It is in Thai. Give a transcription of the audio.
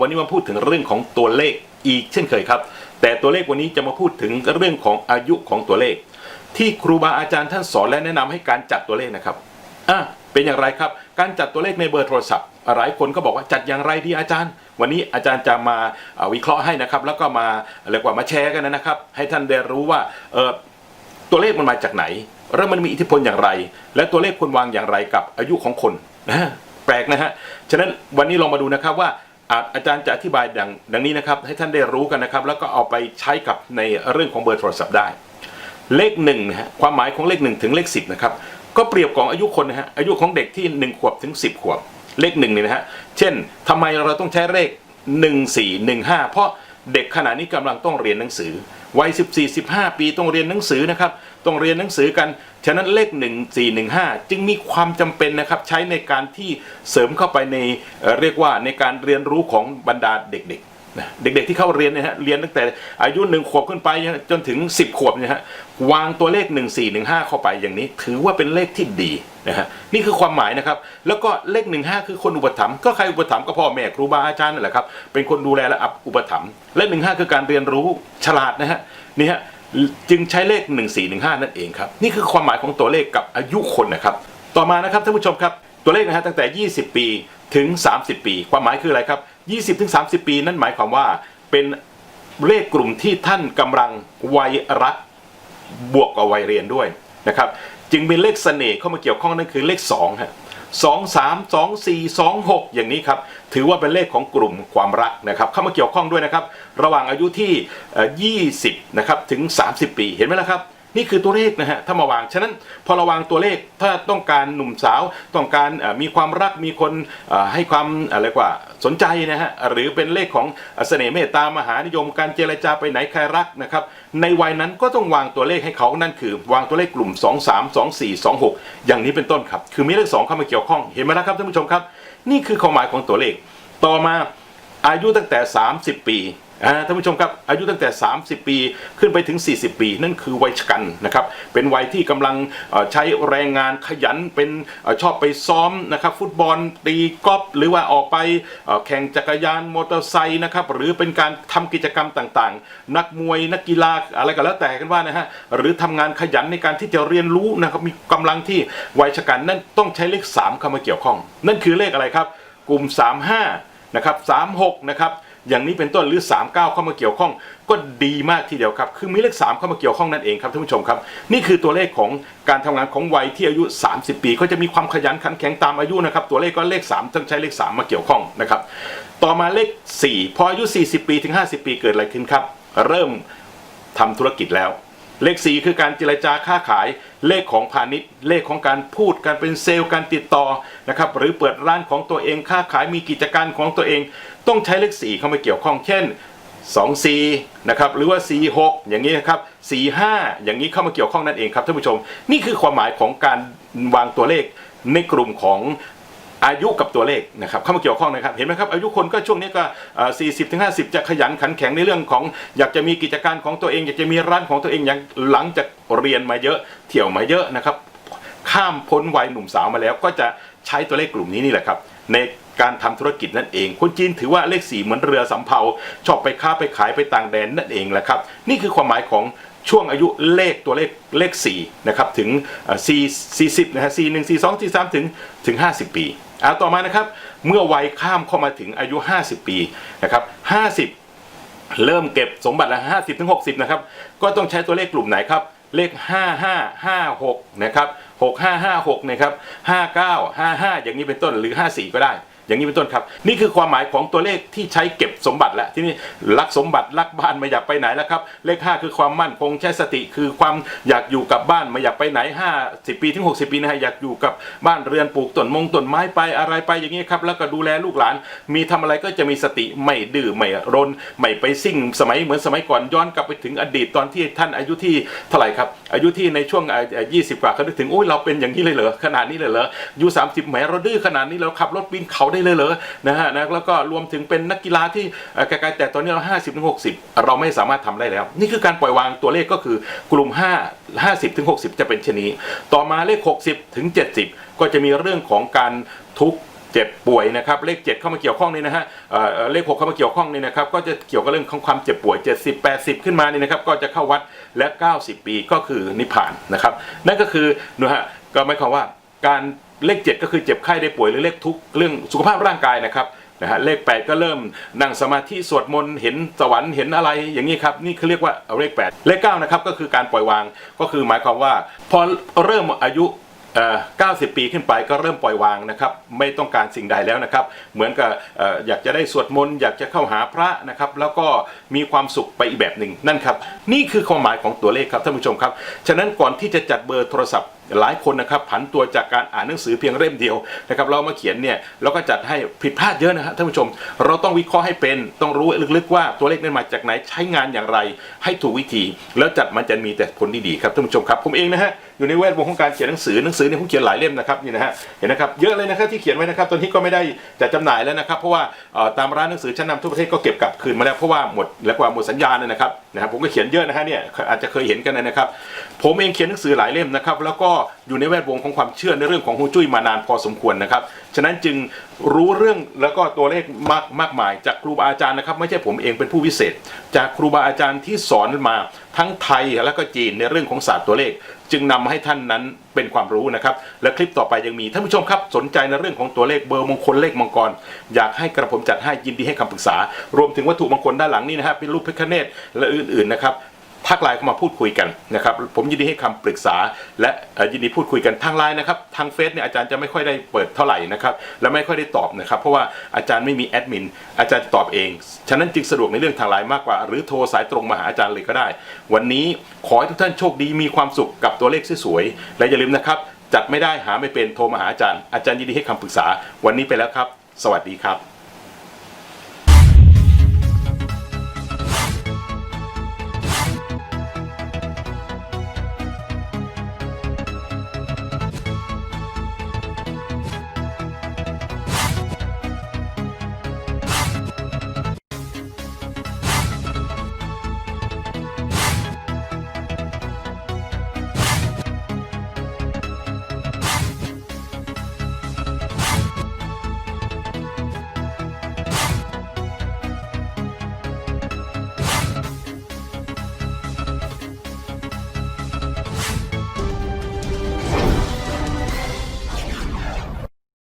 วันนี้มาพูดถึงเรื่องของตัวเลขอีกเช่นเคยครับ แต่ตัวเลขวันนี้จะมาพูดถึงเรื่องของอายุของตัวเลข ที่ครูบาอาจารย์ท่านสอนและแนะนำให้การจัดตัวเลขนะครับอะเป็นอย่างไรครับ การจัดตัวเลขในเบอร์โทรศัพท์ หลายคนก็บอกว่าจัดอย่างไรดีอาจารย์ วันนี้อาจารย์จะมาเอ่อวิเคราะห์ให้นะครับ แล้วก็มาเรียกว่ามาแชร์กันนะครับ ให้ท่านได้รู้ว่าเออตัวเลขมันมาจากไหน แล้วมันมีอิทธิพลอย่างไร และตัวเลขควรวางอย่างไรกับอายุของคนนะแปลกนะฮะฉะนั้นวันนี้ลองมาดูนะครับว่า อาจารย์จะอธิบายดังดังนี้นะครับ ให้ท่านได้รู้กันนะครับ แล้วก็เอาไปใช้กับในเรื่องของเบอร์โทรศัพท์ได้ เลขหนึ่งนะฮะความหมายของเลขหนึ่งถึงเลขสิบนะครับก็เปรียบของอายุคนนะฮะอายุของเด็กที่หนึ่งขวบถึงสิบขวบ เลขหนึ่งเนี่ยนะฮะเช่นทำไมเราต้องใช้เลขหนึ่งสี่หนึ่งห้าเพราะเด็กขณะนี้กำลังต้องเรียนหนังสือ วัย 14 15 ปีต้องเรียนหนังสือนะครับต้องเรียนหนังสือกัน ฉะนั้นเลข 1 4 1 5 จึงมีความจำเป็นนะครับใช้ในการที่เสริมเข้าไปในเรียกว่าในการเรียนรู้ของบรรดาเด็กๆ เด็กๆที่เข้าเรียนเนี่ยฮะเรียนตั้งแต่อายุหนึ่งขวบขึ้นไปจนถึง 10 ขวบเนี่ยฮะวางตัวเลข 1 4 1 5 เข้าไปอย่างนี้ ถือว่าเป็นเลขที่ดีนะฮะนี่คือความหมายนะครับ แล้วก็เลข 15 คือคนอุปถัมภ์ก็ใครอุปถัมภ์ก็พ่อแม่ครูบาอาจารย์นั่นแหละครับเป็นคนดูแลและอุปถัมภ์เลข 15 คือการเรียนรู้ฉลาดนะฮะนี่ฮะจึงใช้เลข 1415 นั่นเองครับ นี่คือความหมายของตัวเลขกับอายุคนนะครับ ต่อมานะครับท่านผู้ชมครับ ตัวเลขนะฮะตั้งแต่ 20 ปี ถึง 30 ปี ความหมายคืออะไรครับ 20ถึง30 ปีนั่นหมายความว่าเป็นเลขกลุ่มที่ท่านกำลังวัยรักบวกกับวัยเรียนด้วยนะครับจึงเป็นเลขเสน่ห์เข้ามาเกี่ยวข้องนั่นคือเลข2ฮะสองสามสองสี่สองหกอย่างนี้ครับถือว่าเป็นเลขของกลุ่มความรักนะครับเข้ามาเกี่ยวข้องด้วยนะครับ ระหว่างอายุที่เอ่อ20นะครับถึง 30 ปีเห็นไหมล่ะครับ นี่คือตัวเลขนะฮะถ้ามาวาง ฉะนั้นพอเราวางตัวเลขถ้าต้องการหนุ่มสาวต้องการมีความรักมีคนให้ความอะไรกว่าสนใจนะฮะหรือเป็นเลขของเสน่ห์เมตตามหานิยมการเจรจาไปไหนใครรักนะครับในวัยนั้นก็ต้องวางตัวเลขให้เขานั่นคือ วางตัวเลขกลุ่ม 2 3 2 4 2 6 อย่างนี้เป็นต้นครับ คือมีเลข2เข้ามาเกี่ยวข้องเห็นไหมล่ะครับท่านผู้ชมครับ นี่คือความหมายของตัวเลข ต่อมาอายุตั้งแต่ 30 ปี ท่านผู้ชมครับอายุตั้งแต่ 30 ปีขึ้นไปถึง 40 ปี นั่นคือวัยชกันนะครับเป็นวัยที่กำลังใช้แรงงานขยันเป็นชอบไปซ้อมนะครับฟุตบอลตีกอล์ฟหรือว่าออกไปแข่งจักรยานมอเตอร์ไซค์นะครับหรือเป็นการทำกิจกรรมต่างๆ นักมวยนักกีฬาอะไรก็แล้วแต่กันว่านะฮะหรือทำงานขยันในการที่จะเรียนรู้นะครับมีกำลังที่วัยชกันนั่นต้องใช้เลข 3 เข้ามาเกี่ยวข้อง นั่นคือเลขอะไรครับ กลุ่ม 35นะครับ36นะครับ อย่างนี้เป็นต้นหรือ 39 เข้ามาเกี่ยวข้อง ก็ดีมากทีเดียวครับ คือมีเลข 3 เข้ามาเกี่ยวข้องนั่นเองครับท่านผู้ชมครับ นี่คือตัวเลขของการทำงานของวัยที่อายุ 30 ปี ก็จะมีความขยันขันแข็งตามอายุนะครับ ตัวเลขก็เลข 3 ต้องใช้เลข 3 มาเกี่ยวข้องนะครับ ต่อมาเลข 4 พออายุ 40 ปีถึง 50 ปีเกิดอะไรขึ้นครับ เริ่มทำธุรกิจแล้ว เลข 4 คือการเจรจาค้าขาย เลขของพาณิชย์ เลขของการพูดการเป็นเซลล์การติดต่อนะครับหรือเปิดร้านของตัวเองค้าขายมีกิจการของตัวเอง ต้องใช้เลข 4 เข้ามาเกี่ยวข้องเช่น2 4นะครับหรือว่า 4 6 อย่างนี้นะครับ4 5 อย่างนี้เข้ามาเกี่ยวข้องนั่นเองครับท่านผู้ชม นี่คือความหมายของการวางตัวเลขในกลุ่มของ อายุกับตัวเลขนะครับเข้ามาเกี่ยวข้องนะครับเห็นไหมครับอายุคนก็ช่วงนี้ก็เอ่อ40ถึง50 จะขยันขันแข็งในเรื่องของ อยากจะมีกิจการของตัวเอง อยากจะมีร้านของตัวเองอย่างหลังจากเรียนมาเยอะเที่ยวมาเยอะนะครับข้ามพ้นวัยหนุ่มสาวมาแล้ว ก็จะใช้ตัวเลขกลุ่มนี้นี่แหละครับในการทำธุรกิจนั่นเอง คนจีนถือว่าเลขสี่เหมือนเรือสำเภาชอบไปค้าไปขายไปต่างแดนนั่นเองแหละครับ นี่คือความหมายของช่วงอายุเลขตัวเลขเลขสี่นะครับถึงสี่สี่สิบนะฮะสี่หนึ่งสี่สองสี่สามถึงถึงห้าสิบปี อาต่อมานะครับ เมื่อวัยข้ามเข้ามาถึงอายุ 50 ปีนะครับ50 เริ่มเก็บสมบัติละ50ถึง60นะครับก็ต้องใช้ตัวเลขกลุ่มไหนครับเลข 5556 นะครับ 6556 นะครับ 59 55 อย่างนี้เป็นต้น หรือ 54 ก็ได้ อย่างนี้เป็นต้นครับ นี่คือความหมายของตัวเลขที่ใช้เก็บสมบัติแล้วที่นี่รักสมบัติรักบ้านไม่อยากไปไหนแล้วครับ เลข 5 คือความมั่นคงใช้สติ คือความอยากอยู่กับบ้านไม่อยากไปไหน 50 ปีถึง 60 ปีนะฮะอยากอยู่กับบ้านเรือนปลูกต้นมงต้นไม้ไปอะไรไปอย่างนี้ครับแล้วก็ดูแลลูกหลาน มีทำอะไรก็จะมีสติไม่ดื้อไม่รนไม่ไปซิ่งสมัยเหมือนสมัยก่อนย้อนกลับไปถึงอดีตตอนที่ท่านอายุที่เท่าไหร่ครับอายุที่ในช่วงเอ่อ20 กว่าเขาถึงโอ้ยเราเป็นอย่างนี้เลยเหรอขนาดนี้เลยเหรออายุ30แหมเราดื้อขนาดนี้เราขับรถปีนเขาได้เลยเหรอนะฮะนะแล้วก็รวมถึงเป็นนักกีฬาที่ไกลๆแต่ตอนนี้เรา 50ถึง60 เราไม่สามารถทำได้แล้ว นี่คือการปล่อยวางตัวเลขก็คือกลุ่ม 5 50ถึง60 จะเป็นชนนี้ต่อมาเลข 60ถึง70 ก็จะมีเรื่องของการทุกข์เจ็บป่วยนะครับเลข 7 เข้ามาเกี่ยวข้องนี่นะฮะเเลข 6 เข้ามาเกี่ยวข้องนี่นะครับก็จะเกี่ยวกับเรื่องของความเจ็บป่วย 70 80 ขึ้นมานี่นะครับก็จะเข้าวัดและ 90 ปีก็คือนิพพานนะครับนั่นก็คือนะฮะก็หมายความว่าการ เลข 7 ก็คือเจ็บไข้ได้ป่วยหรือเลขทุกเรื่องสุขภาพร่างกายนะครับนะฮะเลข 8 ก็เริ่มนั่งสมาธิสวดมนต์เห็นสวรรค์เห็นอะไรอย่างนี้ครับนี่คือเรียกว่าเลข 8 เลข9นะครับก็คือการปล่อยวางก็คือหมายความว่า พอเริ่มอายุเอ่อ90 ปีขึ้นไปก็เริ่มปล่อยวางนะครับ ไม่ต้องการสิ่งใดแล้วนะครับ เหมือนกับเอ่ออยากจะได้สวดมนต์อยากจะเข้าหาพระนะครับ แล้วก็มีความสุขไปอีกแบบหนึ่งนั่นครับ นี่คือความหมายของตัวเลขครับท่านผู้ชมครับ ฉะนั้นก่อนที่จะจัดเบอร์โทรศัพท์ หลายคนนะครับผันตัวจากการอ่านหนังสือเพียงเล่มเดียวนะครับเรามาเขียนเนี่ยเราก็จัดให้ผิดพลาดเยอะนะฮะท่านผู้ชม เราต้องวิเคราะห์ให้เป็นต้องรู้ลึกๆว่าตัวเลขนั้นมาจากไหนใช้งานอย่างไร ให้ถูกวิธี แล้วจัดมันจะมีแต่ผลดีๆครับท่านผู้ชมครับผมเองนะฮะอยู่ในแวดวงของการเขียนหนังสือหนังสือเนี่ยผมเขียนหลายเล่มนะครับนี่นะฮะเห็นนะครับเยอะเลยนะครับที่เขียนไว้นะครับตอนนี้ก็ไม่ได้จัดจำหน่ายแล้วนะครับเพราะว่าตามร้านหนังสือชั้นนำทั่วประเทศก็เก็บกลับคืนมาแล้วเพราะว่าหมดแล้วกว่าหมดสัญญาเนี่ยนะครับนะครับผมก็เขียนเยอะนะฮะเนี่ยอาจจะเคยเห็นกันนะครับผมเองเขียนหนังสือหลายเล่มนะครับแล้วก็อยู่ในแวดวงของความเชื่อในเรื่องของฮวงจุ้ยมานานพอสมควรนะครับ ฉะนั้นจึงรู้เรื่องแล้วก็ตัวเลขมากมากมาย จากครูบาอาจารย์นะครับ ไม่ใช่ผมเองเป็นผู้วิเศษ จากครูบาอาจารย์ที่สอนมาทั้งไทยและก็จีนในเรื่องของศาสตร์ตัวเลข จึงนำมาให้ท่านนั้นเป็นความรู้นะครับ และคลิปต่อไปยังมีท่านผู้ชมครับ สนใจในเรื่องของตัวเลขเบอร์มงคลเลขมังกร อยากให้กระผมจัดให้ยินดีให้คำปรึกษา รวมถึงวัตถุมงคลด้านหลังนี่นะฮะเป็นรูปพระคเนศและอื่นๆนะครับ ทักไลน์เข้ามาพูดคุยกันนะครับผมยินดีให้คำปรึกษา และยินดีพูดคุยกันทางไลน์นะครับทางเฟซเนี่ยอาจารย์จะไม่ค่อยได้เปิดเท่าไหร่นะครับและไม่ค่อยได้ตอบนะครับเพราะว่าอาจารย์ไม่มีแอดมินอาจารย์ตอบเอง ฉะนั้นจึงสะดวกในเรื่องทางไลน์มากกว่า หรือโทรสายตรงมาหาอาจารย์เลยก็ได้ วันนี้ขอให้ทุกท่านโชคดีมีความสุขกับตัวเลขสวยๆและอย่าลืมนะครับจัดไม่ได้หาไม่เป็นโทรมาหาอาจารย์ อาจารย์ยินดีให้คำปรึกษาวันนี้ไปแล้วครับ สวัสดีครับ